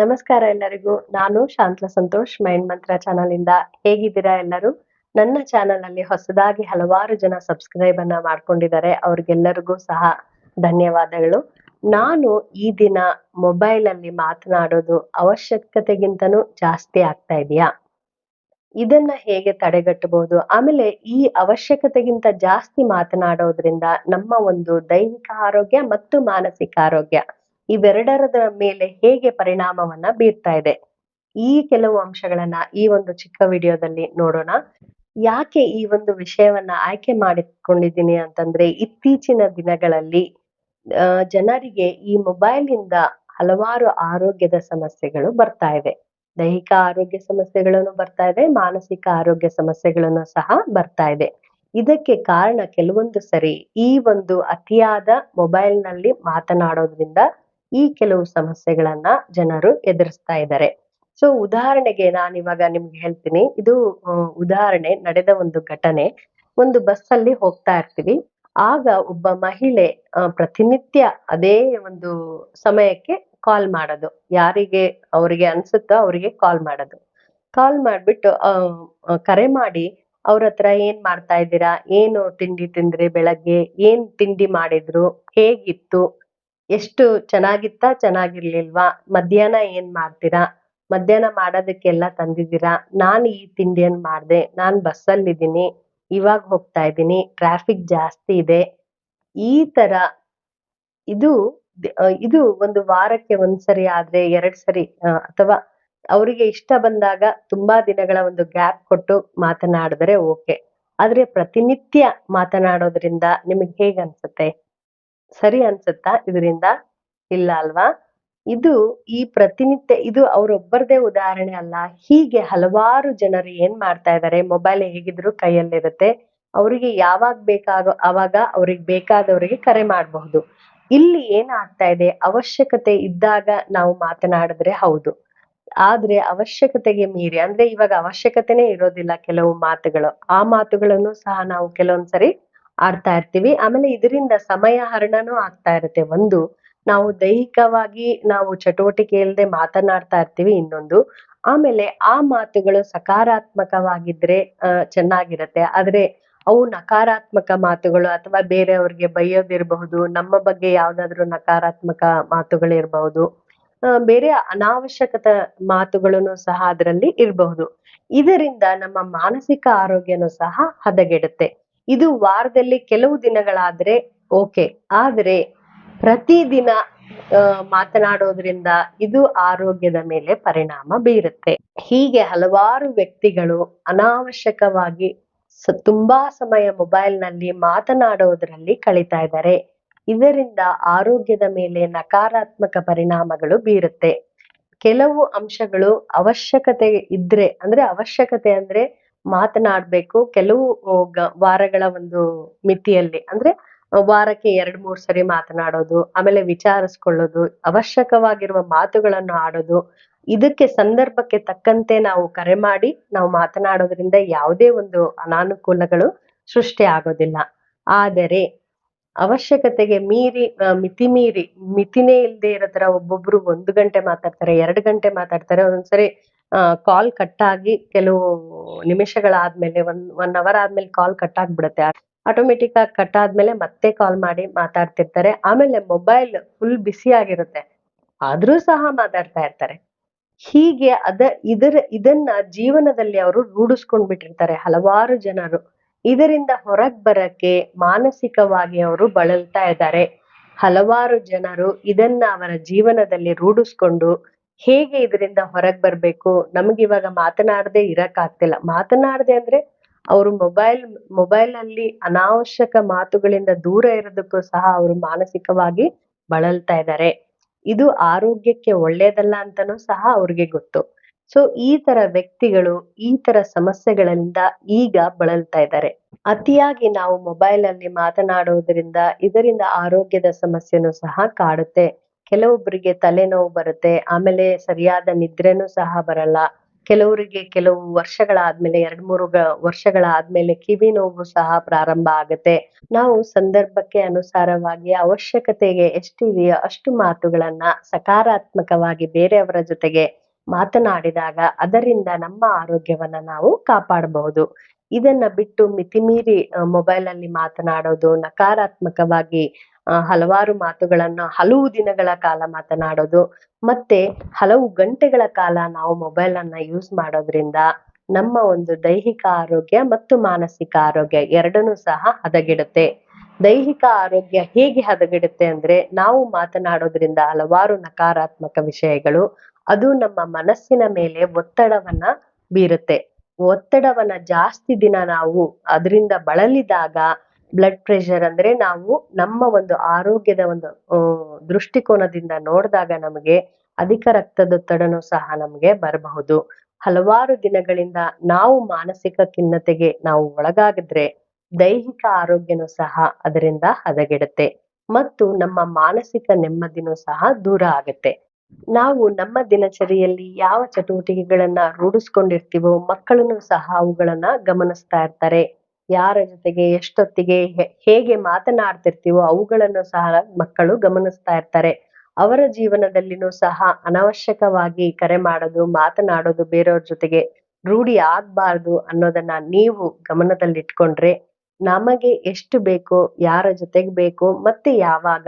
ನಮಸ್ಕಾರ ಎಲ್ಲರಿಗೂ. ನಾನು ಶಾಂತಲ ಸಂತೋಷ್ ಮೈಂಡ್ ಮಂತ್ರ ಚಾನಲ್ ಇಂದ ಹೇಗಿದ್ದೀರಾ ಎಲ್ಲರೂ? ನನ್ನ ಚಾನಲ್ ಅಲ್ಲಿ ಹೊಸದಾಗಿ ಹಲವಾರು ಜನ ಸಬ್ಸ್ಕ್ರೈಬ್ ಅನ್ನ ಮಾಡ್ಕೊಂಡಿದ್ದಾರೆ. ಅವ್ರಿಗೆಲ್ಲರಿಗೂ ಸಹ ಧನ್ಯವಾದಗಳು. ನಾನು ಈ ದಿನ ಮೊಬೈಲ್ ಅಲ್ಲಿ ಮಾತನಾಡೋದು ಅವಶ್ಯಕತೆಗಿಂತನೂ ಜಾಸ್ತಿ ಆಗ್ತಾ ಇದೆಯಾ? ಇದನ್ನ ಹೇಗೆ ತಡೆಗಟ್ಟಬಹುದು? ಆಮೇಲೆ ಈ ಅವಶ್ಯಕತೆಗಿಂತ ಜಾಸ್ತಿ ಮಾತನಾಡೋದ್ರಿಂದ ನಮ್ಮ ಒಂದು ದೈಹಿಕ ಆರೋಗ್ಯ ಮತ್ತು ಮಾನಸಿಕ ಆರೋಗ್ಯ ಇವೆರಡರದ ಮೇಲೆ ಹೇಗೆ ಪರಿಣಾಮವನ್ನ ಬೀರ್ತಾ ಇದೆ. ಈ ಕೆಲವು ಅಂಶಗಳನ್ನ ಈ ಒಂದು ಚಿಕ್ಕ ವಿಡಿಯೋದಲ್ಲಿ ನೋಡೋಣ. ಯಾಕೆ ಈ ಒಂದು ವಿಷಯವನ್ನ ಆಯ್ಕೆ ಮಾಡಿಕೊಂಡಿದ್ದೀನಿ ಅಂತಂದ್ರೆ ಇತ್ತೀಚಿನ ದಿನಗಳಲ್ಲಿ ಜನರಿಗೆ ಈ ಮೊಬೈಲ್ ಇಂದ ಹಲವಾರು ಆರೋಗ್ಯದ ಸಮಸ್ಯೆಗಳು ಬರ್ತಾ ಇದೆ. ದೈಹಿಕ ಆರೋಗ್ಯ ಸಮಸ್ಯೆಗಳನ್ನು ಬರ್ತಾ ಇದೆ, ಮಾನಸಿಕ ಆರೋಗ್ಯ ಸಮಸ್ಯೆಗಳನ್ನು ಸಹ ಬರ್ತಾ ಇದೆ. ಇದಕ್ಕೆ ಕಾರಣ ಕೆಲವೊಂದು ಸರಿ ಈ ಒಂದು ಅತಿಯಾದ ಮೊಬೈಲ್ನಲ್ಲಿ ಮಾತನಾಡೋದ್ರಿಂದ ಈ ಕೆಲವು ಸಮಸ್ಯೆಗಳನ್ನ ಜನರು ಎದುರಿಸ್ತಾ ಇದ್ದಾರೆ. ಸೊ ಉದಾಹರಣೆಗೆ ನಾನು ಇವಾಗ ನಿಮ್ಗೆ ಹೇಳ್ತೀನಿ. ಇದು ಉದಾಹರಣೆ ನಡೆದ ಒಂದು ಘಟನೆ. ಒಂದು ಬಸ್ ಅಲ್ಲಿ ಹೋಗ್ತಾ ಇರ್ತೀವಿ. ಆಗ ಒಬ್ಬ ಮಹಿಳೆ ಪ್ರತಿನಿತ್ಯ ಅದೇ ಒಂದು ಸಮಯಕ್ಕೆ ಕಾಲ್ ಮಾಡೋದು. ಯಾರಿಗೆ ಅವರಿಗೆ ಅನ್ಸುತ್ತೋ ಅವರಿಗೆ ಕಾಲ್ ಮಾಡೋದು. ಕಾಲ್ ಮಾಡ್ಬಿಟ್ಟು ಕರೆ ಮಾಡಿ, ಅವ್ರ ಹತ್ರ ಏನ್ ಮಾಡ್ತಾ ಇದ್ದೀರಾ? ಏನು ತಿಂಡಿ ತಿಂದ್ರಿ ಬೆಳಗ್ಗೆ? ಏನ್ ತಿಂಡಿ ಮಾಡಿದ್ರು? ಹೇಗಿತ್ತು? ಎಷ್ಟು ಚೆನ್ನಾಗಿತ್ತಾ ಚೆನ್ನಾಗಿರ್ಲಿಲ್ವಾ? ಮಧ್ಯಾಹ್ನ ಏನ್ ಮಾಡ್ತೀರಾ? ಮಧ್ಯಾಹ್ನ ಮಾಡೋದಕ್ಕೆಲ್ಲ ತಂದಿದ್ದೀರಾ? ನಾನು ಈ ತಿಂಡಿಯನ್ನ ಮಾಡ್ದೆ? ನಾನ್ ಬಸ್ಸಲ್ಲಿದ್ದೀನಿ, ಇವಾಗ ಹೋಗ್ತಾ ಇದ್ದೀನಿ ಟ್ರಾಫಿಕ್ ಜಾಸ್ತಿ ಇದೆ. ಈ ತರ ಇದು ಇದು ಒಂದು ವಾರಕ್ಕೆ ಒಂದ್ಸರಿ ಆದ್ರೆ ಎರಡ್ ಸರಿ ಅಥವಾ ಅವರಿಗೆ ಇಷ್ಟ ಬಂದಾಗ ತುಂಬಾ ದಿನಗಳ ಒಂದು ಗ್ಯಾಪ್ ಕೊಟ್ಟು ಮಾತನಾಡಿದ್ರೆ ಓಕೆ. ಆದ್ರೆ ಪ್ರತಿನಿತ್ಯ ಮಾತನಾಡೋದ್ರಿಂದ ನಿಮಗೆ ಹೇಗ್ ಅನ್ಸುತ್ತೆ? ಸರಿ ಅನ್ಸುತ್ತಾ? ಇದರಿಂದ ಇಲ್ಲ ಅಲ್ವಾ? ಇದು ಈ ಪ್ರತಿನಿತ್ಯ, ಇದು ಅವರೊಬ್ಬರದೇ ಉದಾಹರಣೆ ಅಲ್ಲ. ಹೀಗೆ ಹಲವಾರು ಜನರು ಏನ್ ಮಾಡ್ತಾ ಇದ್ದಾರೆ ಮೊಬೈಲ್ ಹೇಗಿದ್ರು ಕೈಯಲ್ಲಿರುತ್ತೆ. ಅವರಿಗೆ ಯಾವಾಗ ಬೇಕಾಗೋ ಅವಾಗ ಅವ್ರಿಗೆ ಬೇಕಾದವರಿಗೆ ಕರೆ ಮಾಡಬಹುದು. ಇಲ್ಲಿ ಏನಾಗ್ತಾ ಇದೆ? ಅವಶ್ಯಕತೆ ಇದ್ದಾಗ ನಾವು ಮಾತನಾಡಿದ್ರೆ ಹೌದು. ಆದ್ರೆ ಅವಶ್ಯಕತೆಗೆ ಮೀರಿ, ಅಂದ್ರೆ ಇವಾಗ ಅವಶ್ಯಕತೆನೇ ಇರೋದಿಲ್ಲ ಕೆಲವು ಮಾತುಗಳು. ಆ ಮಾತುಗಳನ್ನು ಸಹ ನಾವು ಕೆಲವೊಂದ್ಸರಿ ಆಡ್ತಾ ಇರ್ತೀವಿ. ಆಮೇಲೆ ಇದರಿಂದ ಸಮಯ ಹರಣನೂ ಆಗ್ತಾ ಇರುತ್ತೆ. ಒಂದು, ನಾವು ದೈಹಿಕವಾಗಿ ನಾವು ಚಟುವಟಿಕೆ ಇಲ್ಲದೆ ಮಾತನಾಡ್ತಾ ಇರ್ತೀವಿ ಇನ್ನೊಂದು. ಆಮೇಲೆ ಆ ಮಾತುಗಳು ಸಕಾರಾತ್ಮಕವಾಗಿದ್ರೆ ಚೆನ್ನಾಗಿರತ್ತೆ. ಆದ್ರೆ ಅವು ನಕಾರಾತ್ಮಕ ಮಾತುಗಳು ಅಥವಾ ಬೇರೆಯವ್ರಿಗೆ ಬೈಯೋದಿರಬಹುದು, ನಮ್ಮ ಬಗ್ಗೆ ಯಾವ್ದಾದ್ರು ನಕಾರಾತ್ಮಕ ಮಾತುಗಳಿರಬಹುದು ಬೇರೆ ಅನಾವಶ್ಯಕತ ಮಾತುಗಳನ್ನು ಸಹ ಅದರಲ್ಲಿ ಇರಬಹುದು. ಇದರಿಂದ ನಮ್ಮ ಮಾನಸಿಕ ಆರೋಗ್ಯನೂ ಸಹ ಹದಗೆಡುತ್ತೆ. ಇದು ವಾರದಲ್ಲಿ ಕೆಲವು ದಿನಗಳಾದ್ರೆ ಓಕೆ. ಆದ್ರೆ ಪ್ರತಿದಿನ ಮಾತನಾಡೋದ್ರಿಂದ ಇದು ಆರೋಗ್ಯದ ಮೇಲೆ ಪರಿಣಾಮ ಬೀರುತ್ತೆ. ಹೀಗೆ ಹಲವಾರು ವ್ಯಕ್ತಿಗಳು ಅನಾವಶ್ಯಕವಾಗಿ ತುಂಬಾ ಸಮಯ ಮೊಬೈಲ್ನಲ್ಲಿ ಮಾತನಾಡೋದ್ರಲ್ಲಿ ಕಳೀತಾ ಇದ್ದಾರೆ. ಇದರಿಂದ ಆರೋಗ್ಯದ ಮೇಲೆ ನಕಾರಾತ್ಮಕ ಪರಿಣಾಮಗಳು ಬೀರುತ್ತೆ. ಕೆಲವು ಅಂಶಗಳು ಅವಶ್ಯಕತೆ ಇದ್ರೆ, ಅಂದ್ರೆ ಅವಶ್ಯಕತೆ ಅಂದ್ರೆ ಮಾತನಾಡ್ಬೇಕು ಕೆಲವು ವಾರಗಳ ಒಂದು ಮಿತಿಯಲ್ಲಿ. ಅಂದ್ರೆ ವಾರಕ್ಕೆ ಎರಡ್, ಮೂರ್ ಸರಿ ಮಾತನಾಡೋದು, ಆಮೇಲೆ ವಿಚಾರಿಸ್ಕೊಳ್ಳೋದು, ಅವಶ್ಯಕವಾಗಿರುವ ಮಾತುಗಳನ್ನು ಆಡೋದು, ಇದಕ್ಕೆ ಸಂದರ್ಭಕ್ಕೆ ತಕ್ಕಂತೆ ನಾವು ಕರೆ ಮಾಡಿ ನಾವು ಮಾತನಾಡೋದ್ರಿಂದ ಯಾವುದೇ ಒಂದು ಅನಾನುಕೂಲಗಳು ಸೃಷ್ಟಿ ಆಗೋದಿಲ್ಲ. ಆದರೆ, ಅವಶ್ಯಕತೆಗೆ ಮೀರಿ ಮಿತಿ ಮೀರಿ, ಮಿತಿನೇ ಇಲ್ಲದೆ ಇರೋ ತರ ಒಬ್ಬೊಬ್ರು ಒಂದು ಗಂಟೆ ಮಾತಾಡ್ತಾರೆ, ಎರಡು ಗಂಟೆ ಮಾತಾಡ್ತಾರೆ, ಒಂದೊಂದ್ಸರಿ ಕಾಲ್ ಕಟ್ ಆಗಿ ಕೆಲವು ನಿಮಿಷಗಳಾದ್ಮೇಲೆ ಒನ್ ಒನ್ ಅವರ್ ಆದ್ಮೇಲೆ ಕಾಲ್ ಕಟ್ ಆಗ್ಬಿಡುತ್ತೆ ಆಟೋಮೆಟಿಕ್ ಆಗಿ ಕಟ್ ಆದ್ಮೇಲೆ ಮತ್ತೆ ಕಾಲ್ ಮಾಡಿ ಮಾತಾಡ್ತಿರ್ತಾರೆ. ಆಮೇಲೆ ಮೊಬೈಲ್ ಫುಲ್ ಬಿಸಿ ಆಗಿರುತ್ತೆ. ಆದ್ರೂ ಸಹ ಮಾತಾಡ್ತಾ ಇರ್ತಾರೆ. ಹೀಗೆ ಅದ, ಇದರ, ಇದನ್ನ ಜೀವನದಲ್ಲಿ ಅವರು ರೂಢಿಸ್ಕೊಂಡ್ ಬಿಟ್ಟಿರ್ತಾರೆ ಹಲವಾರು ಜನರು. ಇದರಿಂದ ಹೊರಗ್ ಬರಕ್ಕೆ ಮಾನಸಿಕವಾಗಿ ಅವರು ಬಳಲ್ತಾ ಇದ್ದಾರೆ. ಹಲವಾರು ಜನರು ಇದನ್ನ ಅವರ ಜೀವನದಲ್ಲಿ ರೂಢಿಸ್ಕೊಂಡು ಹೇಗೆ ಇದರಿಂದ ಹೊರಗ್ ಬರ್ಬೇಕು? ಇವಾಗ ಮಾತನಾಡದೆ ಇರಕ್ಕಾಗ್ತಿಲ್ಲ ಮಾತನಾಡದೆ ಅಂದ್ರೆ ಅವರು ಮೊಬೈಲ್ ಮೊಬೈಲ್ ಅಲ್ಲಿ ಅನಾವಶ್ಯಕ ಮಾತುಗಳಿಂದ ದೂರ ಇರೋದಕ್ಕೂ ಸಹ ಅವರು ಮಾನಸಿಕವಾಗಿ ಬಳಲ್ತಾ ಇದ್ದಾರೆ ಇದು ಆರೋಗ್ಯಕ್ಕೆ ಒಳ್ಳೇದಲ್ಲ ಅಂತಾನೂ ಸಹ ಅವ್ರಿಗೆ ಗೊತ್ತು. ಸೊ, ಈ ತರ ವ್ಯಕ್ತಿಗಳು, ಈ ತರ ಸಮಸ್ಯೆಗಳಿಂದ ಈಗ ಬಳಲ್ತಾ ಇದ್ದಾರೆ ಅತಿಯಾಗಿ ನಾವು ಮೊಬೈಲ್ ಅಲ್ಲಿ ಮಾತನಾಡುವುದರಿಂದ ಇದರಿಂದ ಆರೋಗ್ಯದ ಸಮಸ್ಯೆನೂ ಸಹ ಕಾಡುತ್ತೆ. ಕೆಲವೊಬ್ಬರಿಗೆ ತಲೆನೋವು ಬರುತ್ತೆ, ಆಮೇಲೆ ಸರಿಯಾದ ನಿದ್ರೆನೂ ಸಹ ಬರಲ್ಲ. ಕೆಲವರಿಗೆ ಕೆಲವು ವರ್ಷಗಳಾದ್ಮೇಲೆ, ಎರಡ್ ಮೂರು ವರ್ಷಗಳಾದ್ಮೇಲೆ ಕಿವಿ ನೋವು ಸಹ ಪ್ರಾರಂಭ ಆಗುತ್ತೆ. ನಾವು ಸಂದರ್ಭಕ್ಕೆ ಅನುಸಾರವಾಗಿ ಅವಶ್ಯಕತೆಗೆ ಎಷ್ಟಿದೆಯೋ ಅಷ್ಟು ಮಾತುಗಳನ್ನ ಸಕಾರಾತ್ಮಕವಾಗಿ ಬೇರೆಯವರ ಜೊತೆಗೆ ಮಾತನಾಡಿದಾಗ ಅದರಿಂದ ನಮ್ಮ ಆರೋಗ್ಯವನ್ನ ನಾವು ಕಾಪಾಡಬಹುದು. ಇದನ್ನ ಬಿಟ್ಟು ಮಿತಿಮೀರಿ ಮೊಬೈಲ್ ಅಲ್ಲಿ ಮಾತನಾಡೋದು ನಕಾರಾತ್ಮಕವಾಗಿ ಹಲವಾರು ಮಾತುಗಳನ್ನ ಹಲವು ದಿನಗಳ ಕಾಲ ಮಾತನಾಡೋದು ಮತ್ತೆ ಹಲವು ಗಂಟೆಗಳ ಕಾಲ ನಾವು ಮೊಬೈಲ್ ಅನ್ನ ಯೂಸ್ ಮಾಡೋದ್ರಿಂದ ನಮ್ಮ ಒಂದು ದೈಹಿಕ ಆರೋಗ್ಯ ಮತ್ತು ಮಾನಸಿಕ ಆರೋಗ್ಯ ಎರಡನ್ನೂ ಸಹ ಹದಗೆಡುತ್ತೆ. ದೈಹಿಕ ಆರೋಗ್ಯ ಹೇಗೆ ಹದಗೆಡುತ್ತೆ ಅಂದ್ರೆ ನಾವು ಮಾತನಾಡೋದ್ರಿಂದ ಹಲವಾರು ನಕಾರಾತ್ಮಕ ವಿಷಯಗಳು ಅದು ನಮ್ಮ ಮನಸ್ಸಿನ ಮೇಲೆ ಒತ್ತಡವನ್ನ ಬೀರುತ್ತೆ. ಒತ್ತಡವನ್ನ ಜಾಸ್ತಿ ದಿನ ನಾವು ಅದರಿಂದ ಬಳಲಿದಾಗ ಬ್ಲಡ್ ಪ್ರೆಷರ್ ಅಂದ್ರೆ ನಾವು ನಮ್ಮ ಒಂದು ಆರೋಗ್ಯದ ಒಂದು ದೃಷ್ಟಿಕೋನದಿಂದ ನೋಡಿದಾಗ ನಮಗೆ ಅಧಿಕ ರಕ್ತದೊತ್ತಡನು ಸಹ ನಮಗೆ ಬರಬಹುದು. ಹಲವಾರು ದಿನಗಳಿಂದ ನಾವು ಮಾನಸಿಕ ಖಿನ್ನತೆಗೆ ನಾವು ಒಳಗಾಗಿದ್ರೆ ದೈಹಿಕ ಆರೋಗ್ಯನೂ ಸಹ ಅದರಿಂದ ಹದಗೆಡುತ್ತೆ ಮತ್ತು ನಮ್ಮ ಮಾನಸಿಕ ನೆಮ್ಮದಿನೂ ಸಹ ದೂರ ಆಗುತ್ತೆ. ನಾವು ನಮ್ಮ ದಿನಚರಿಯಲ್ಲಿ ಯಾವ ಚಟುವಟಿಕೆಗಳನ್ನ ರೂಢಿಸ್ಕೊಂಡಿರ್ತೀವೋ ಮಕ್ಕಳನ್ನು ಸಹ ಅವುಗಳನ್ನ ಗಮನಿಸ್ತಾ ಇರ್ತಾರೆ. ಯಾರ ಜೊತೆಗೆ, ಎಷ್ಟೊತ್ತಿಗೆ ಹೇಗೆ ಮಾತನಾಡ್ತಿರ್ತೀವೋ ಅವುಗಳನ್ನು ಸಹ ಮಕ್ಕಳು ಗಮನಿಸ್ತಾ ಇರ್ತಾರೆ. ಅವರ ಜೀವನದಲ್ಲಿನೂ ಸಹ ಅನವಶ್ಯಕವಾಗಿ ಕರೆ ಮಾಡೋದು, ಮಾತನಾಡೋದು ಬೇರೆಯವ್ರ ಜೊತೆಗೆ ರೂಢಿ ಆಗ್ಬಾರ್ದು ಅನ್ನೋದನ್ನ ನೀವು ಗಮನದಲ್ಲಿಟ್ಕೊಂಡ್ರೆ ನಮಗೆ ಎಷ್ಟು ಬೇಕೋ, ಯಾರ ಜೊತೆಗೆ ಬೇಕೋ, ಮತ್ತೆ ಯಾವಾಗ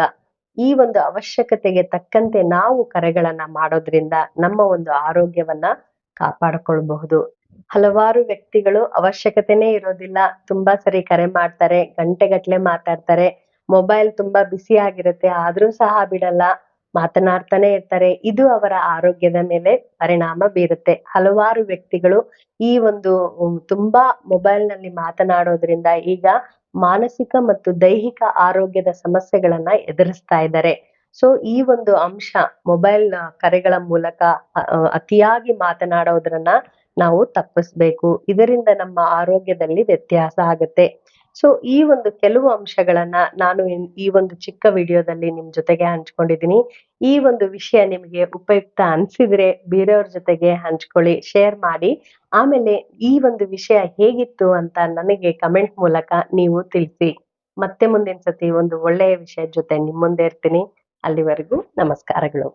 ಈ ಒಂದು ಅವಶ್ಯಕತೆಗೆ ತಕ್ಕಂತೆ ನಾವು ಕರೆಗಳನ್ನ ಮಾಡೋದ್ರಿಂದ ನಮ್ಮ ಒಂದು ಆರೋಗ್ಯವನ್ನ ಕಾಪಾಡಿಕೊಳ್ಬಹುದು. ಹಲವಾರು ವ್ಯಕ್ತಿಗಳು ಅವಶ್ಯಕತೆನೇ ಇರೋದಿಲ್ಲ. ತುಂಬಾ ಸರಿ ಕರೆ ಮಾಡ್ತಾರೆ, ಗಂಟೆಗಟ್ಲೆ ಮಾತಾಡ್ತಾರೆ. ಮೊಬೈಲ್ ತುಂಬಾ ಬಿಸಿ ಆಗಿರುತ್ತೆ, ಆದ್ರೂ ಸಹ ಬಿಡಲ್ಲ. ಮಾತನಾಡ್ತಾನೆ ಇರ್ತಾರೆ. ಇದು ಅವರ ಆರೋಗ್ಯದ ಮೇಲೆ ಪರಿಣಾಮ ಬೀರುತ್ತೆ. ಹಲವಾರು ವ್ಯಕ್ತಿಗಳು ಈ ಒಂದು ತುಂಬಾ ಮೊಬೈಲ್ನಲ್ಲಿ ಮಾತನಾಡೋದ್ರಿಂದ ಈಗ ಮಾನಸಿಕ ಮತ್ತು ದೈಹಿಕ ಆರೋಗ್ಯದ ಸಮಸ್ಯೆಗಳನ್ನ ಎದುರಿಸ್ತಾ ಇದ್ದಾರೆ. ಸೊ, ಈ ಒಂದು ಅಂಶ ಮೊಬೈಲ್ ಕರೆಗಳ ಮೂಲಕ ಅತಿಯಾಗಿ ಮಾತನಾಡೋದ್ರನ್ನ ನಾವು ತಪ್ಪಿಸ್ಬೇಕು. ಇದರಿಂದ ನಮ್ಮ ಆರೋಗ್ಯದಲ್ಲಿ ವ್ಯತ್ಯಾಸ ಆಗುತ್ತೆ. ಸೊ ಈ ಒಂದು ಕೆಲವು ಅಂಶಗಳನ್ನ ನಾನು ಈ ಒಂದು ಚಿಕ್ಕ ವಿಡಿಯೋದಲ್ಲಿ ನಿಮ್ ಜೊತೆಗೆ ಹಂಚ್ಕೊಂಡಿದ್ದೀನಿ. ಈ ಒಂದು ವಿಷಯ ನಿಮಗೆ ಉಪಯುಕ್ತ ಅನ್ಸಿದ್ರೆ ಬೇರೆಯವ್ರ ಜೊತೆಗೆ ಹಂಚ್ಕೊಳ್ಳಿ, ಶೇರ್ ಮಾಡಿ. ಆಮೇಲೆ ಈ ಒಂದು ವಿಷಯ ಹೇಗಿತ್ತು ಅಂತ ನನಗೆ ಕಮೆಂಟ್ ಮೂಲಕ ನೀವು ತಿಳಿಸಿ. ಮತ್ತೆ ಮುಂದಿನ ಸತಿ ಒಂದು ಒಳ್ಳೆಯ ವಿಷಯದ ಜೊತೆ ನಿಮ್ಮ ಮುಂದೆ ಇರ್ತೀನಿ. ಅಲ್ಲಿವರೆಗೂ ನಮಸ್ಕಾರಗಳು.